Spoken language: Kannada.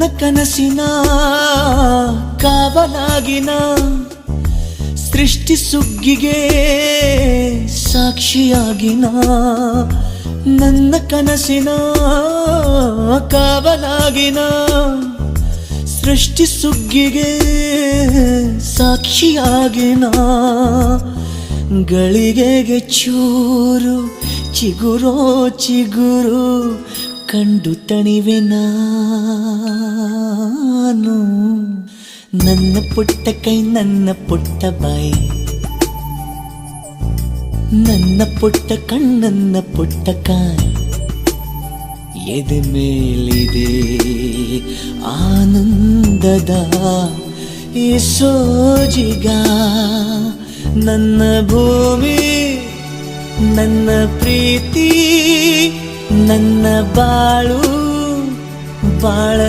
ನನ್ನ ಕನಸಿನ ಕಾವಲಾಗಿನ ಸೃಷ್ಟಿ ಸುಗ್ಗಿಗೆ ಸಾಕ್ಷಿಯಾಗಿನ ನನ್ನ ಕನಸಿನ ಕಾವಲಾಗಿನ ಸೃಷ್ಟಿ ಸುಗ್ಗಿಗೆ ಸಾಕ್ಷಿಯಾಗಿನ ಗಳಿಗೆಗೆ ಚೂರು ಚಿಗುರೋ ಚಿಗುರು ಕಂಡು ತಣಿವೆ ನಾನು ನನ್ನ ಪುಟ್ಟ ಕೈ ನನ್ನ ಪುಟ್ಟ ಬಾಯಿ ನನ್ನ ಪುಟ್ಟ ಕಣ್ಣನ್ನ ಪುಟ್ಟ ಕಾಯಿ ಎದೆ ಮೇಲಿದೆ ಆನಂದದ ಈ ಸೋಜಿಗ ನನ್ನ ಭೂಮಿ ನನ್ನ ಪ್ರೀತಿ ನನ್ನ ಬಾಳು ಬಾಳ